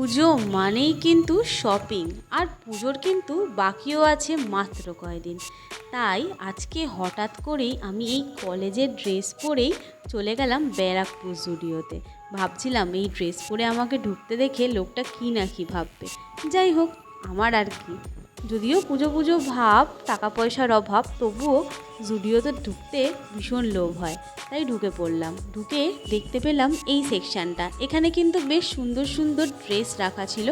পুজো মানেই কিন্তু শপিং আর পুজোর কিন্তু বাকিও আছে মাত্র কয়দিন। তাই আজকে হঠাৎ করেই আমি এই কলেজের ড্রেস পরেই চলে গেলাম ব্যারাকপুর স্টুডিওতে ভাবছিলাম এই ড্রেস পরে আমাকে ঢুকতে দেখে লোকটা কী না কী ভাববে। যাই হোক, আমার আর কি। যদিও পুজো পুজো ভাব টাকা পয়সার অভাব, তবুও জুডিওতে ঢুকতে ভীষণ লোভ হয়, তাই ঢুকে পড়লাম। ঢুকে দেখতে পেলাম এই সেকশানটা এখানে কিন্তু বেশ সুন্দর সুন্দর ড্রেস রাখা ছিল।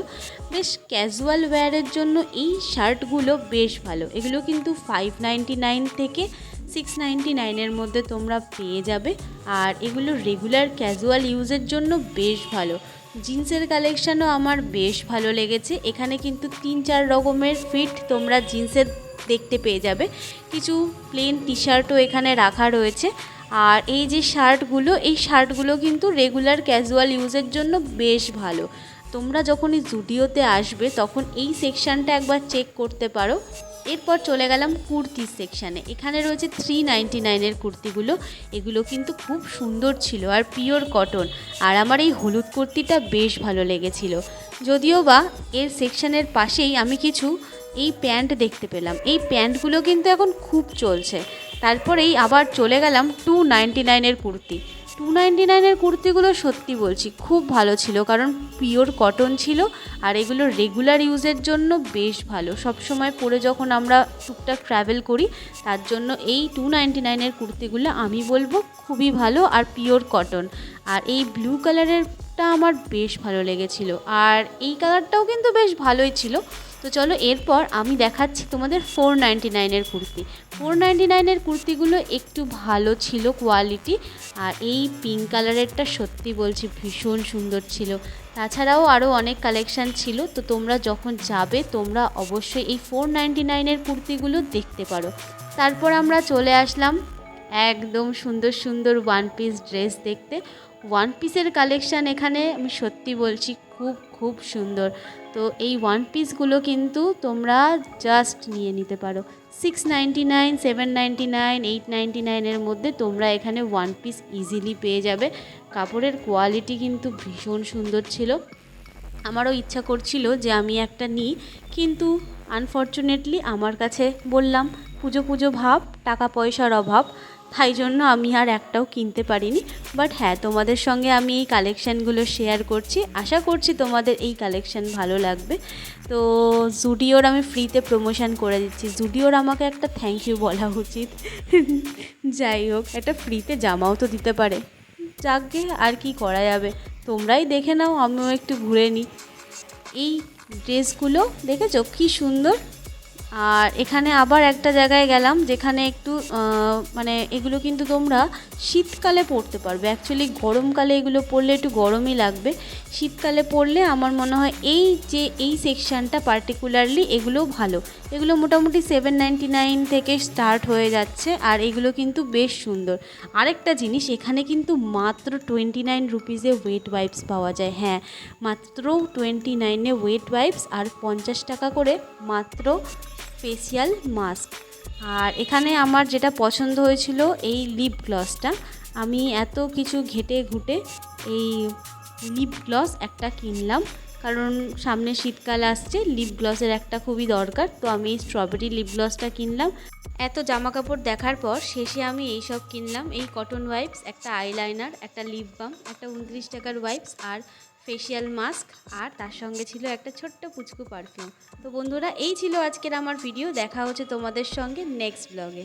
বেশ ক্যাজুয়াল ওয়্যারের জন্য এই শার্টগুলো বেশ ভালো। এগুলো কিন্তু ফাইভ নাইনটি নাইন থেকে সিক্স নাইনটি নাইনের মধ্যে তোমরা পেয়ে যাবে। আর এগুলো রেগুলার ক্যাজুয়াল ইউজের জন্য বেশ ভালো। জিন্সের কালেকশানও আমার বেশ ভালো লেগেছে। এখানে কিন্তু তিন চার রকমের ফিট তোমরা জিন্সের দেখতে পেয়ে যাবে। কিছু প্লেন টি শার্টও এখানে রাখা রয়েছে। আর এই যে শার্টগুলো এই শার্টগুলো কিন্তু রেগুলার ক্যাজুয়াল ইউজের জন্য বেশ ভালো। তোমরা যখনই জুডিওতে আসবে, তখন এই সেকশানটা একবার চেক করতে পারো। এরপর চলে গেলাম কুর্তির সেকশানে এখানে রয়েছে থ্রি নাইনটি নাইনের কুর্তিগুলো। এগুলো কিন্তু খুব সুন্দর ছিল আর পিওর কটন আর আমার এই হলুদ কুর্তিটা বেশ ভালো লেগেছিল। যদিও বা এর সেকশানের পাশেই আমি কিছু এই প্যান্ট দেখতে পেলাম। এই প্যান্টগুলো কিন্তু এখন খুব চলছে। তারপরেই আবার চলে গেলাম টু নাইনটি নাইনের কুর্তি। টু নাইনটি নাইনের কুর্তিগুলো সত্যি বলছি, খুব ভালো ছিল, কারণ পিওর কটন ছিল, আর এগুলো রেগুলার ইউজের জন্য বেশ ভালো। সব সময় পরে যখন আমরা টুকটাক ট্রাভেল করি, তার জন্য এই টু নাইনটি নাইনের কুর্তিগুলো আমি বলব খুবই ভালো আর পিওর কটন আর এই ব্লু কালারেরটা আমার বেশ ভালো লেগেছিল। আর এই কালারটাও কিন্তু বেশ ভালোই ছিল তো চলো এরপর আমি দেখাচ্ছি তোমাদের ফোর নাইনটি নাইনের কুর্তি। ফোর নাইনটি নাইনের কুর্তিগুলো একটু ভালো ছিল কোয়ালিটি আর এই পিঙ্ক কালারেরটা সত্যি বলছি ভীষণ সুন্দর ছিল। তাছাড়াও আরও অনেক কালেকশান ছিল, তো তোমরা যখন যাবে তোমরা অবশ্যই এই ফোর নাইনটি নাইনের কুর্তিগুলো দেখতে পারো। তারপর আমরা চলে আসলাম একদম সুন্দর সুন্দর ওয়ান পিস ড্রেস দেখতে। ওয়ান পিসের কালেকশান এখানে আমি সত্যি বলছি খুব খুব সুন্দর। তো এই ওয়ান পিসগুলো কিন্তু তোমরা জাস্ট নিয়ে নিতে পারো। Six ninety nine seven ninety nine eight ninety নাইনের মধ্যে তোমরা এখানে ওয়ান পিস ইজিলি পেয়ে যাবে। কাপড়ের কোয়ালিটি কিন্তু ভীষণ সুন্দর ছিল। আমারও ইচ্ছা করছিল যে আমি একটা নিই, কিন্তু আনফর্চুনেটলি আমার কাছে বললাম, পুজো পুজো ভাব টাকা পয়সার অভাব। তাই জন্য আমি আর একটাও কিনতে পারিনি। বাট হ্যাঁ তোমাদের সঙ্গে আমি এই কালেকশানগুলো শেয়ার করছি। আশা করছি তোমাদের এই কালেকশান ভালো লাগবে। তো জুডিওর আমি ফ্রিতে প্রমোশন করে দিচ্ছি। জুডিওর আমাকে একটা থ্যাংক ইউ বলা উচিত। যাই হোক, একটা ফ্রিতে জামাও তো দিতে পারে। যাকগে, আর কি করা যাবে? তোমরাই দেখে নাও, আমিও একটু ঘুরে নিই। এই ড্রেসগুলো দেখেছ? কী সুন্দর। আর এখানে আবার একটা জায়গায় গেলাম যেখানে একটু মানে এগুলো কিন্তু তোমরা শীতকালে পড়তে পারবে। অ্যাকচুয়ালি গরমকালে এগুলো পড়লে একটু গরমই লাগবে। শীতকালে পড়লে আমার মনে হয় এই যে, এই সেকশানটা পার্টিকুলারলি এগুলো ভালো। এগুলো মোটামুটি সেভেন নাইনটি নাইন থেকে স্টার্ট হয়ে যাচ্ছে আর এগুলো কিন্তু বেশ সুন্দর। আরেকটা জিনিস, এখানে কিন্তু মাত্র টোয়েন্টি নাইন রুপিসে ওয়েট ওয়াইপস পাওয়া যায়। হ্যাঁ মাত্র টোয়েন্টি নাইনে ওয়েট ওয়াইপস আর পঞ্চাশ টাকা করে মাত্র ফেসিয়াল মাস্ক আর এখানে আমার যেটা পছন্দ হয়েছিল এই লিপ গ্লসটা আমি এত কিছু ঘেটে ঘুটে এই লিপ গ্লস একটা কিনলাম। কারণ সামনে শীতকাল আসছে লিপ গ্লসের একটা খুবই দরকার, তো আমি এই স্ট্রবেরি লিপ গ্লসটা কিনলাম। এত জামা কাপড় দেখার পর শেষে আমি এই সব কিনলাম, এই কটন ওয়াইপস একটা আইলাইনার একটা লিপ বাম একটা উনত্রিশ টাকার ওয়াইপস আর ফেসিয়াল মাস্ক আর তার সঙ্গে ছিল একটা ছোট্ট পুচকু পারফিউম তো বন্ধুরা, এই ছিল আজকের আমার ভিডিও দেখা হচ্ছে তোমাদের সঙ্গে নেক্সট ব্লগে